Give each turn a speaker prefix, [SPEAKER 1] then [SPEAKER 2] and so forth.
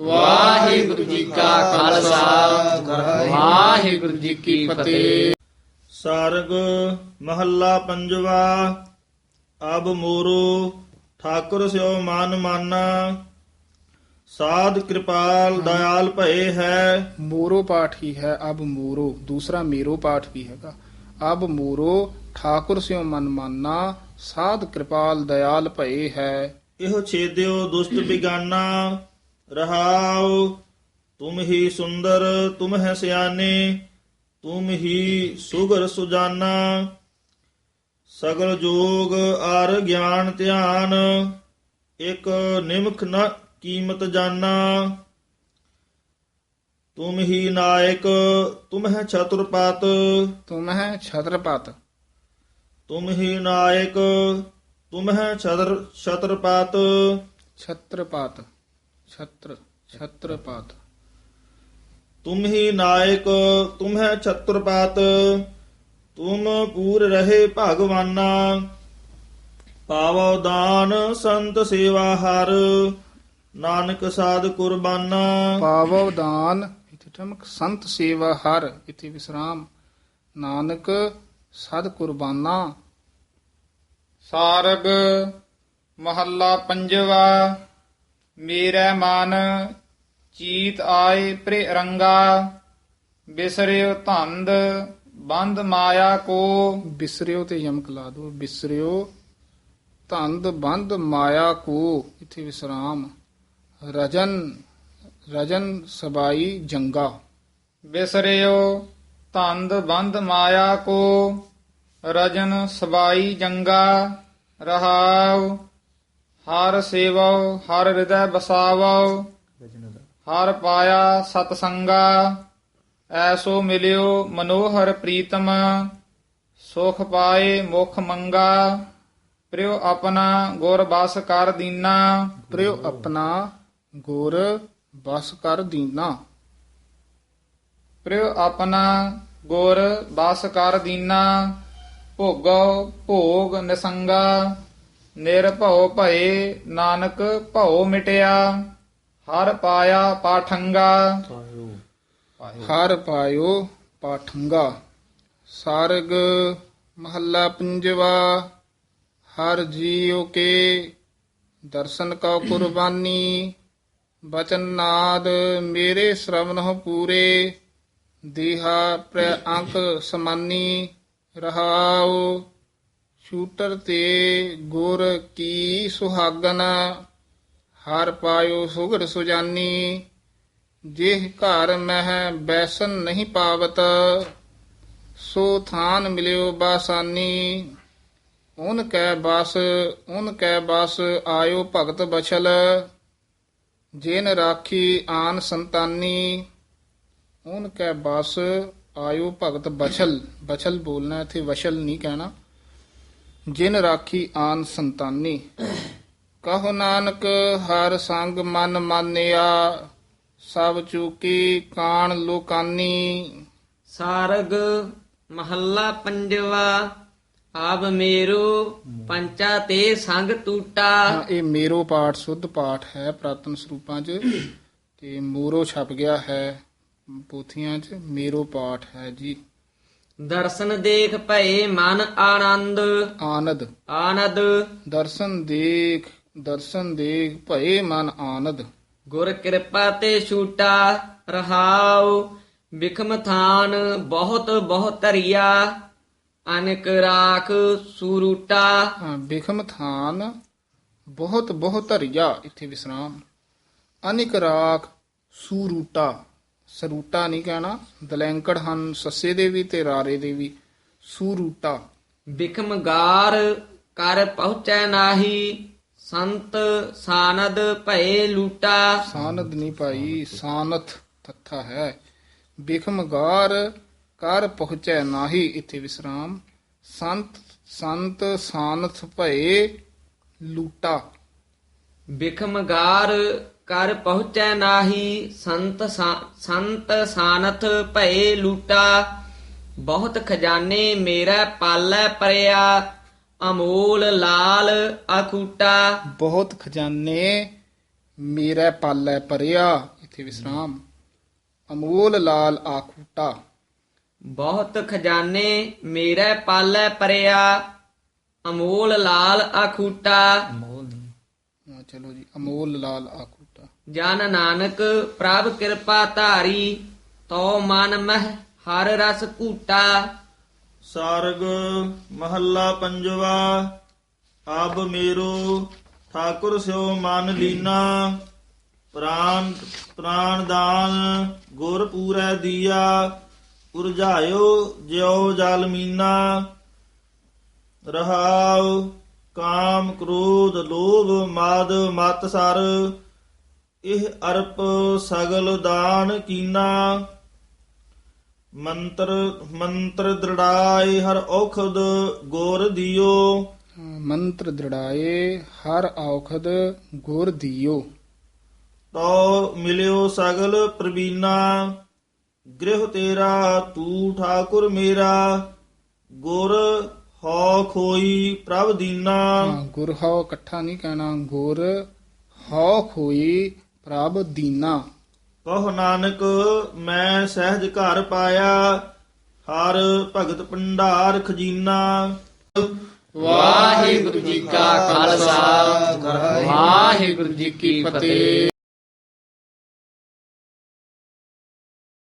[SPEAKER 1] ਵਾਹਿਗੁਰੂ ਜੀ ਕਾ ਖਾਲਸਾ। ਵਾਹਿਗੁਰੂ ਜੀ ਕੀ ਫਤਿਹ।
[SPEAKER 2] ਸਰਗ ਮਹੱਲਾ ਪੰਜਵਾ। ਅਬ ਮੋਰੋ ਠਾਕੁਰ ਸਿਓ ਮਨ ਮਾਨਾ। ਸਾਧ ਕਿਰਪਾਲ ਦਇਆਲ ਭਏ ਹੈ।
[SPEAKER 3] ਮੋਰੋ ਪਾਠ ਹੀ ਹੈ ਅਬ ਮੋਰੋ। ਦੂਸਰਾ ਮੇਰੋ ਪਾਠ ਵੀ ਹੈਗਾ। ਅਬ ਮੋਰੋ ਠਾਕੁਰ ਸਿਓ ਮਨ ਮਾਨਾ। ਸਾਧ ਕਿਰਪਾਲ ਦਇਆਲ ਭਏ ਹੈ।
[SPEAKER 2] ਇਹੋ ਛੇਦਿਓ ਦੁਸ਼ਟ ਬਿਗਾਨਾ। ਰਹਾਉ ਤੁਮ ਹੀ ਸੁੰਦਰ ਤੁਮ ਹੈ ਸਿਆਨੇ ਤੁਮ ਹੀ ਸੁਗਰ ਸੁਜਾਨਾ। ਸਗਲ ਜੋਗ ਆਰ ਗਿਆਨ ਧਿਆਨ ਇਕ ਨਿਮਖ ਨ ਕੀਮਤ ਜਾਨਾ। ਤੁਮ ਹੀ ਨਾਇਕ ਤੁਮ ਹੈ ਛਤਰਪਤ।
[SPEAKER 3] ਤੁਮ ਹੈ ਛਤਰਪਤ।
[SPEAKER 2] ਤੁਮ ਹੀ ਨਾਇਕ ਤੁਮ ਹੈ ਛਤਰ ਛਤਰਪਤ।
[SPEAKER 3] ਛਤਰਪਤ। ਛਤਰ ਛਤਰਪਤ।
[SPEAKER 2] ਤੁਮ ਹੀ ਨਾਇਕ ਤੁਮ ਹੈ ਛਤਰਪਤ ਤੁਮ ਪੂਰ ਰਹੇ ਭਗਵਾਨਾ। ਪਾਵੋ ਦਾਨ ਸੰਤ ਸੇਵਾ ਹਰ ਨਾਨਕ ਸਾਧ ਕੁਰਬਾਨਾ।
[SPEAKER 3] ਪਾਵੋ ਦਾਨ ਇਥੇ ਠਮਕ ਸੰਤ ਸੇਵਾ ਹਰ ਇਥੇ ਵਿਸਰਾਮ। ਨਾਨਕ ਸਦ ਕੁਰਬਾਨਾ। ਸਾਰਗ ਮਹੱਲਾ ਪੰਜਵਾ। ਮੇਰੇ ਮਨ ਚੀਤ ਆਏ ਪ੍ਰੇ ਰੰਗਾ ਬਿਸਰਿਓ ਧੰਦ ਬੰਦ ਮਾਇਆ ਕੋ। ਬਿਸਰਿਓ ਤੇ ਯਮਕ ਲਾ ਦੋ ਬਿਸਰਿਓ ਧੰਦ ਬੰਦ ਮਾਇਆ ਕੋ। ਇਥੇ ਵਿਸਰਾਮ। ਰਜਨ ਰਜਨ ਸਬਾਈ ਜੰਗਾ। ਬਿਸਰਿਓ ਧੰਦ ਬੰਦ ਮਾਇਆ ਕੋ। ਰਜਨ ਸਬਾਈ ਜੰਗਾ। ਰਹਾਉ ਹਰ ਸੇਵਉ ਹਰ ਹਿਰਦੈ ਬਸਾਵਉ ਹਰ ਪਾਇਆ ਸਤ ਸੰਗਾ ਐਸੋ ਮਿਲਿਓ ਮਨੋਹਰ ਪ੍ਰੀਤਮ ਸੁਖ ਪਾਏ ਮੁਖ ਮੰਗਾ ਪ੍ਰਿਉ ਆਪਣਾ ਗੁਰ ਬਸ ਕਰ ਦੀਨਾ। ਪ੍ਰਿਉ ਆਪਣਾ ਗੁਰ ਬਸ ਕਰ ਦੀਨਾ। ਪ੍ਰਿਉ ਆਪਣਾ ਗੁਰ ਬਸ ਕਰ ਦੀਨਾ ਭੋਗੋ ਭੋਗ ਨਿਸੰਗਾ ਨਿਰਭਉ ਭਏ ਨਾਨਕ ਭਉ ਮਿਟਿਆ ਹਰ ਪਾਇਆ ਪਾਠੰਗਾ। ਹਰ ਪਾਇਓ ਪਾਠੰਗਾ। ਸਾਰਗ ਮਹੱਲਾ ਪੰਜਵਾ ਹਰ ਜੀਉ ਕੇ ਦਰਸ਼ਨ ਕਾ ਕੁਰਬਾਨੀ। ਬਚਨ ਨਾਦ ਮੇਰੇ ਸ਼ਰਵਨ ਪੂਰੇ ਦੇਹਾ ਪ੍ਰੈ ਅੰਕ ਸਮਾਨੀ ਰਹਾਉ। ਛੂਟਰ ਤੇ ਗੁਰ ਕੀ ਸੁਹਾਗਨ, ਹਰ ਪਾਇਓ ਸੁਗਰ ਸੁਜਾਨੀ। ਜਿਹ ਘਰ ਮਹਿ ਬੈਸਨ ਨਹੀਂ ਪਾਵਤ, ਸੋ ਥਾਨ ਮਿਲਿਓ ਬਾਸਾਨੀ। ਉਨ ਕੈ ਬਸ, ਉਨ ਕੈ ਬਸ, ਆਇਓ ਭਗਤ ਬਛਲ। ਜਿਨ ਰਾਖੀ ਆਨ ਸੰਤਾਨੀ, ਉਨ ਕੈ ਬਸ, ਆਇਓ ਭਗਤ ਬਛਲ। ਬਛਲ ਬੋਲਣਾ ਇੱਥੇ ਵਸ਼ਲ ਨਹੀਂ ਕਹਿਣਾ। ਜਿਨ ਰਾਖੀ ਆਨ ਸੰਤਾਨੀ। ਕਹੋ ਨਾਨਕ ਹਰ ਸੰਗ ਮਨ ਮਾਨਿਆ ਸਭ ਚੂਕੀ ਕਾਣ ਲੋਕਾਨੀ।
[SPEAKER 1] ਸਾਰਗ ਮਹੱਲਾ ਪੰਜਵਾ ਆਬ ਮੇਰੋ ਪੰਚਾ ਤੇ ਸੰਗ ਟੂਟਾ।
[SPEAKER 3] ਇਹ ਮੇਰੋ ਪਾਠ ਸੁੱਧ ਪਾਠ ਹੈ ਪ੍ਰਾਤਨ ਸਰੂਪਾਂ 'ਚ ਤੇ ਮੋਰੋ ਛਪ ਗਿਆ ਹੈ ਪੋਥੀਆਂ 'ਚ ਮੇਰੋ ਪਾਠ ਹੈ ਜੀ।
[SPEAKER 1] ਦਰਸ਼ਨ ਦੇਖ ਭਏ ਮਨ ਆਨੰਦ।
[SPEAKER 3] ਆਨੰਦ।
[SPEAKER 1] ਆਨੰਦ।
[SPEAKER 3] ਦਰਸ਼ਨ ਦੇਖ ਦਰਸ਼ਨ ਦੇਖ ਭਏ ਮਨ ਆਨੰਦ।
[SPEAKER 1] ਗੁਰ ਕਿਰਪਾ ਤੇ ਛੂਟਾ ਰਹਾਉ ਬਿਖਮ ਥਾਨ ਬਹੁਤ ਬਹੁਤ ਧਰਿਆ ਅਨਕ ਰਾਖ ਸੂਰੂਟਾ।
[SPEAKER 3] ਹਾਂ, ਬਿਖਮ ਥਾਨ ਬਹੁਤ ਬਹੁਤ ਧਰਿਆ ਇੱਥੇ ਵਿਸਰਾਮ। ਅਨਿਕ ਰਾਖ ਸੂਰੂਟਾ। ਸਰੂਟਾ ਨਹੀਂ ਕਹਿਣਾ ਦਲੈਂਕੜ ਹਨ ਸੱਸੇ ਦੇ ਵੀ ਤੇ ਰਾਰੇ ਦੇ ਵੀ ਸੂਰੂਟਾ।
[SPEAKER 1] ਬਿਖਮ ਗਾਰ ਕਰ ਪਹੁੰਚੈ ਨਾਹੀ ਸੰਤ ਸਾਨਦ ਭਏ ਲੂਟਾ।
[SPEAKER 3] ਸਾਨਦ ਨਹੀਂ ਪਾਈ ਸਾਨਥ ਤੱਥਾ ਹੈ। ਬਿਖਮਗਾਰ ਕਰ ਪਹੁੰਚੈ ਨਾਹੀ ਇੱਥੇ ਵਿਸਰਾਮ। ਸੰਤ ਸੰਤ ਸਾਨਥ ਭਏ ਲੂਟਾ।
[SPEAKER 1] ਬਿਖਮ ਗਾਰ ਕਰ ਪਹੁੰਚੈ ਨਾਹੀ ਸੰਤ ਸਾ- ਸੰਤ ਸਾਨਥ ਭਏ ਲੂਟਾ ਬਹੁਤ ਖਜ਼ਾਨੇ ਮੇਰਾ ਪਾਲੈ ਪਰਿਆ ਅਮੋਲ ਲਾਲ ਅਕੂਟਾ
[SPEAKER 3] ਬਹੁਤ ਖਜ਼ਾਨੇ ਮੇਰਾ ਪਾਲੈ ਪਰਿਆ ਇੱਥੇ ਵਿਸਰਾਮ ਅਮੋਲ ਲਾਲ ਆਖੂਟਾ
[SPEAKER 4] ਬਹੁਤ ਖਜ਼ਾਨੇ ਮੇਰੇ ਪਾਲੇ ਪਰਿਆ ਅਮੋਲ ਲਾਲ ਆਖੂਟਾ
[SPEAKER 3] ਹਾਂ, ਚਲੋ ਜੀ ਅਮੋਲ ਲਾਲ ਆਖੂਟਾ
[SPEAKER 4] ਜਨ ਨਾਨਕ ਪ੍ਰਭ ਕਿਰਪਾ ਧਾਰੀ ਤੋ ਮਨ ਮਹਿ ਹਰ ਰਸ ਕੂਟਾ
[SPEAKER 2] ਸਾਰਗ ਮਹੱਲਾ ਪੰਜਵਾ, ਅਬ ਮੇਰੋ ਠਾਕੁਰ ਸਿਓ ਮਨ ਲੀਨਾ। ਪ੍ਰਾਨ ਪ੍ਰਾਨ ਦਾਨ ਗੁਰ ਪੂਰੈ ਦੀਆ ਉਰਝਾਇਓ ਜਿਉ ਜਲ ਮੀਨਾ। ਰਹਾਉ ਕਾਮ ਕ੍ਰੋਧ ਲੋਭ ਮਾਦ ਮਤ ਸਰ ਇਹ ਅਰਪ ਸਗਲ ਦਾਨ ਕੀਨਾ। ਮੰਤਰ ਮੰਤਰ ਦ੍ਰਿੜਾਏ ਹਰ ਔਖਦ ਗੋਰ ਦਿਓ।
[SPEAKER 3] ਮੰਤਰ ਦ੍ਰਿੜਾਏ ਹਰ ਔਖਦ ਗੁਰ ਦਿਓ।
[SPEAKER 2] ਤੋ ਮਿਲਿਓ ਸਗਲ ਪ੍ਰਵੀਨਾ। ਗ੍ਰਹਿ ਤੇਰਾ ਤੂ ਠਾਕੁਰ ਮੇਰਾ। ਗੁਰ ਹੋ ਖੋਈ ਪ੍ਰਭ ਦੀਨਾ।
[SPEAKER 3] ਗੁਰ ਹਉ ਇਕੱਠਾ ਨਹੀਂ ਕਹਿਣਾ। ਗੁਰ ਹਉ ਖੋਈ ਪ੍ਰਭ ਦੀਨਾ।
[SPEAKER 2] ਕਹ ਨਾਨਕ ਮੈਂ ਸਹਿਜ ਘਰ ਪਾਇਆ ਹਰ ਭਗਤ ਭੰਡਾਰ ਖਜ਼ੀਨਾ।
[SPEAKER 1] ਵਾਹਿਗੁਰੂ ਜੀ ਕਾ ਖਾਲਸਾ ਵਾਹਿਗੁਰੂ ਜੀ ਕੀ ਫਤਿਹ।